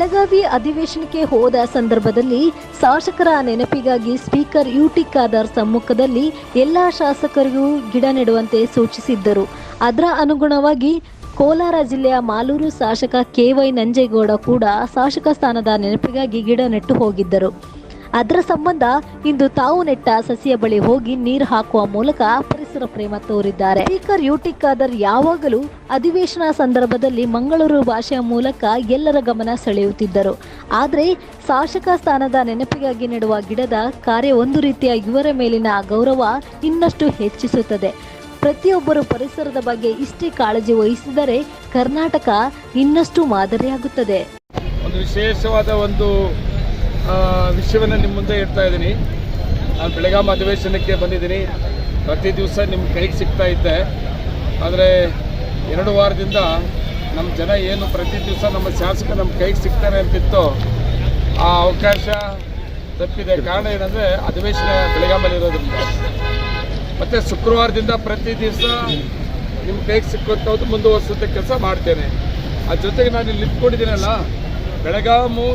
ಬೆಳಗಾವಿ ಅಧಿವೇಶನಕ್ಕೆ ಹೋದ ಸಂದರ್ಭದಲ್ಲಿ ಶಾಸಕರ ನೆನಪಿಗಾಗಿ ಸ್ಪೀಕರ್ ಯುಟಿ ಖಾದರ್ ಸಮ್ಮುಖದಲ್ಲಿ ಎಲ್ಲಾ ಶಾಸಕರಿಗೂ ಗಿಡ ನೆಡುವಂತೆ ಸೂಚಿಸಿದ್ದರು. ಅದರ ಅನುಗುಣವಾಗಿ ಕೋಲಾರ ಜಿಲ್ಲೆಯ ಮಾಲೂರು ಶಾಸಕ ಕೆ ವೈ ನಂಜೇಗೌಡ ಕೂಡ ಶಾಸಕ ಸ್ಥಾನದ ನೆನಪಿಗಾಗಿ ಗಿಡ ನೆಟ್ಟು ಹೋಗಿದ್ದರು. ಅದರ ಸಂಬಂಧ ಇಂದು ತಾವು ನೆಟ್ಟ ಸಸಿಯ ಬಳಿ ಹೋಗಿ ನೀರು ಹಾಕುವ ಮೂಲಕ ಪರಿಸರ ಪ್ರೇಮ ತೋರಿದ್ದಾರೆ. ಸ್ಪೀಕರ್ ಯುಟಿ ಖಾದರ್ ಯಾವಾಗಲೂ ಅಧಿವೇಶನ ಸಂದರ್ಭದಲ್ಲಿ ಮಂಗಳೂರು ಭಾಷೆಯ ಮೂಲಕ ಎಲ್ಲರ ಗಮನ ಸೆಳೆಯುತ್ತಿದ್ದರು. ಆದರೆ ಶಾಸಕ ಸ್ಥಾನದ ನೆನಪಿಗಾಗಿ ನೆಡುವ ಗಿಡದ ಕಾರ್ಯ ಒಂದು ರೀತಿಯ ಇವರ ಮೇಲಿನ ಗೌರವ ಇನ್ನಷ್ಟು ಹೆಚ್ಚಿಸುತ್ತದೆ. ಪ್ರತಿಯೊಬ್ಬರು ಪರಿಸರದ ಬಗ್ಗೆ ಇಷ್ಟೇ ಕಾಳಜಿ ವಹಿಸಿದರೆ ಕರ್ನಾಟಕ ಇನ್ನಷ್ಟು ಮಾದರಿಯಾಗುತ್ತದೆ. ಒಂದು ವಿಶೇಷವಾದ ಒಂದು ವಿಷಯವನ್ನು ನಿಮ್ಮ ಮುಂದೆ ಇಡ್ತಾ ಇದ್ದೀನಿ. ನಾನು ಬೆಳಗಾಂ ಅಧಿವೇಶನಕ್ಕೆ ಬಂದಿದ್ದೀನಿ. ಪ್ರತಿ ದಿವಸ ನಿಮ್ಮ ಕೈಗೆ ಸಿಗ್ತಾ ಇದ್ದೆ. ಆದರೆ ಎರಡು ವಾರದಿಂದ ನಮ್ಮ ಜನ ಏನು ಪ್ರತಿ ದಿವಸ ನಮ್ಮ ಶಾಸಕ ನಮ್ಮ ಕೈಗೆ ಸಿಗ್ತಾರೆ ಅಂತಿತ್ತು ಆ ಅವಕಾಶ ತಪ್ಪಿದೆ. ಕಾರಣ ಏನಂದರೆ ಅಧಿವೇಶನ ಬೆಳಗಾಮಲ್ಲಿ ಇರೋದ್ರಿಂದ. ಮತ್ತು ಶುಕ್ರವಾರದಿಂದ ಪ್ರತಿ ದಿವಸ ನಿಮ್ಮ ಕೈಗೆ ಸಿಕ್ಕುವಂಥದ್ದು ಮುಂದುವರಿಸುತ್ತೆ ಕೆಲಸ ಮಾಡ್ತೇನೆ. ಆ ಜೊತೆಗೆ ನಾನು ಇಲ್ಲಿ ನಿಂತ್ಕೊಂಡಿದ್ದೀನಲ್ಲ ಬೆಳಗಾಮು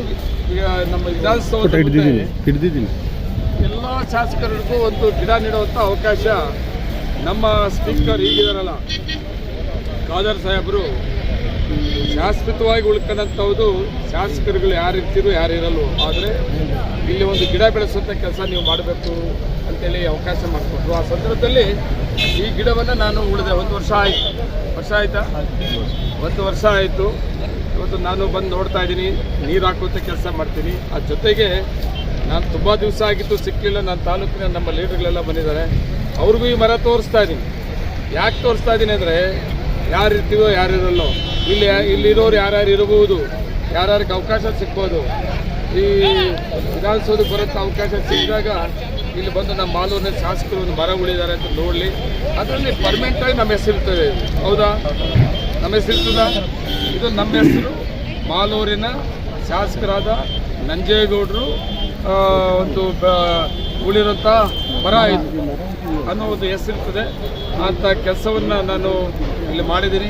ನಮ್ಮ ವಿಧಾನಸೌಧ ಹಿಡಿದಿದ್ದೀನಿ. ಶಾಸಕರಿಗೂ ಒಂದು ಗಿಡ ನೀಡುವಂಥ ಅವಕಾಶ ನಮ್ಮ ಸ್ಪೀಕರ್ ಈಗಿದಾರಲ್ಲ. ಖಾದರ್ ಸಾಹೇಬರು ಶಾಶ್ವತವಾಗಿ ಉಳ್ಕೊಂಡಂಥವ್ದು ಶಾಸಕರುಗಳು ಯಾರು ಇರ್ತೀರೋ ಯಾರು ಇರಲ್ವೋ. ಆದರೆ ಇಲ್ಲಿ ಒಂದು ಗಿಡ ಬೆಳೆಸುವಂಥ ಕೆಲಸ ನೀವು ಮಾಡಬೇಕು ಅಂತೇಳಿ ಅವಕಾಶ ಮಾಡಿಕೊಟ್ರು. ಆ ಸಂದರ್ಭದಲ್ಲಿ ಈ ಗಿಡವನ್ನು ನಾನು ಉಳಿದೆ. ಒಂದು ವರ್ಷ ಆಯಿತು. ವರ್ಷ ಆಯಿತಾ? ಒಂದು ವರ್ಷ ಆಯಿತು. ಇವತ್ತು ನಾನು ಬಂದು ನೋಡ್ತಾ ಇದ್ದೀನಿ. ನೀರು ಹಾಕುವಂಥ ಕೆಲಸ ಮಾಡ್ತೀನಿ. ಆ ಜೊತೆಗೆ ನಾನು ತುಂಬ ದಿವಸ ಆಗಿತ್ತು ಸಿಕ್ಕಿಲ್ಲ ನನ್ನ ತಾಲೂಕಿನ ನಮ್ಮ ಲೀಡರ್ಗಳೆಲ್ಲ ಬಂದಿದ್ದಾರೆ. ಅವ್ರಿಗೂ ಈ ಮರ ತೋರಿಸ್ತಾ ಇದ್ದೀನಿ ಯಾಕೆ ತೋರಿಸ್ತಾ ಇದ್ದೀನಿ ಅಂದರೆ ಯಾರು ಇರ್ತೀವೋ ಯಾರು ಇರಲ್ಲೋ ಇಲ್ಲಿ ಇಲ್ಲಿರೋರು ಯಾರ್ಯಾರು ಇರಬಹುದು, ಯಾರ್ಯಾರಿಗೆ ಅವಕಾಶ ಸಿಕ್ಬೋದು ಈ ವಿಧಾನಸೌಧಕ್ಕೆ ಬರೋಕ್ಕೆ ಅವಕಾಶ ಸಿಕ್ಕಿದಾಗ ಇಲ್ಲಿ ಬಂದು ನಮ್ಮ ಮಾಲೂರಿನ ಶಾಸಕರು ಒಂದು ಮರ ಉಳಿದ್ದಾರೆ ಅಂತ ನೋಡಲಿ. ಅದರಲ್ಲಿ ಪರ್ಮನೆಂಟಾಗಿ ನಮ್ಮ ಹೆಸರಿರ್ತದೆ ಹೌದಾ? ನಮ್ಮ ಹೆಸರಿರ್ತದ ಇದು ನಮ್ಮ ಹೆಸರು. ಮಾಲೂರಿನ ಶಾಸಕರಾದ ನಂಜೇಗೌಡರು ಒಂದು ಉಳಿರೋಂಥ ಮರ ಇದು ಅನ್ನೋ ಒಂದು ಹೆಸರಿರ್ತದೆ. ಅಂಥ ಕೆಲಸವನ್ನು ನಾನು ಇಲ್ಲಿ ಮಾಡಿದ್ದೀನಿ.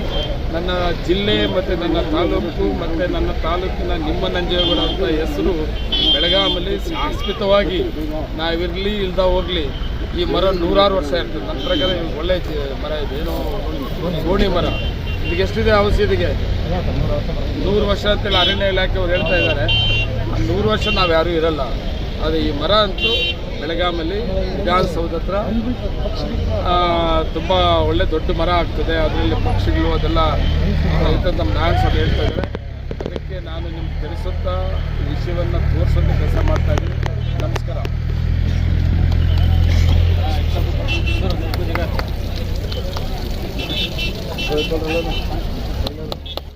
ನನ್ನ ಜಿಲ್ಲೆ ಮತ್ತು ನನ್ನ ತಾಲೂಕು ಮತ್ತು ನನ್ನ ತಾಲೂಕಿನ ನಿಮ್ಮ ನಂಜೇಗೌಡ ಅಂತ ಹೆಸರು ಬೆಳಗಾಮಲ್ಲಿ ಶಾಶ್ವತವಾಗಿ ನಾವಿರಲಿ ಇಲ್ದ ಹೋಗಲಿ. ಈ ಮರ ನೂರಾರು ವರ್ಷ ಇರ್ತದೆ. ನನ್ನ ಪ್ರಕಾರ ಒಳ್ಳೆ ಮರ ಇದೆ. ಏನೋ ಗೋಣಿ ಮರ. ಇದಕ್ಕೆ ಎಷ್ಟಿದೆ ಔಷಧಿಗೆ? ನೂರು ವರ್ಷ ಅಂತೇಳಿ ಅರಣ್ಯ ಇಲಾಖೆಯವರು ಹೇಳ್ತಾ ಇದ್ದಾರೆ. ನೂರು ವರ್ಷ ನಾವು ಯಾರೂ ಇರಲ್ಲ. ಅದು ಈ ಮರ ಅಂತೂ ಬೆಳಗಾಮಲ್ಲಿ ವಿಧಾನಸೌಧ ಹತ್ರ ತುಂಬ ಒಳ್ಳೆ ದೊಡ್ಡ ಮರ ಆಗ್ತದೆ. ಅದರಲ್ಲಿ ಪಕ್ಷಿಗಳು ಅದೆಲ್ಲ ಅಂತ ನಮ್ಮ ನಾಯಕ ಸಭೆ ಹೇಳ್ತಾ ಇದ್ದಾರೆ. ಅದಕ್ಕೆ ನಾನು ನಿಮ್ಗೆ ತಿಳಿಸುತ್ತಾ ವಿಷಯವನ್ನು ತೋರಿಸೋದು ಕೆಲಸ ಮಾಡ್ತಾ ಇದ್ದೀನಿ. ನಮಸ್ಕಾರ.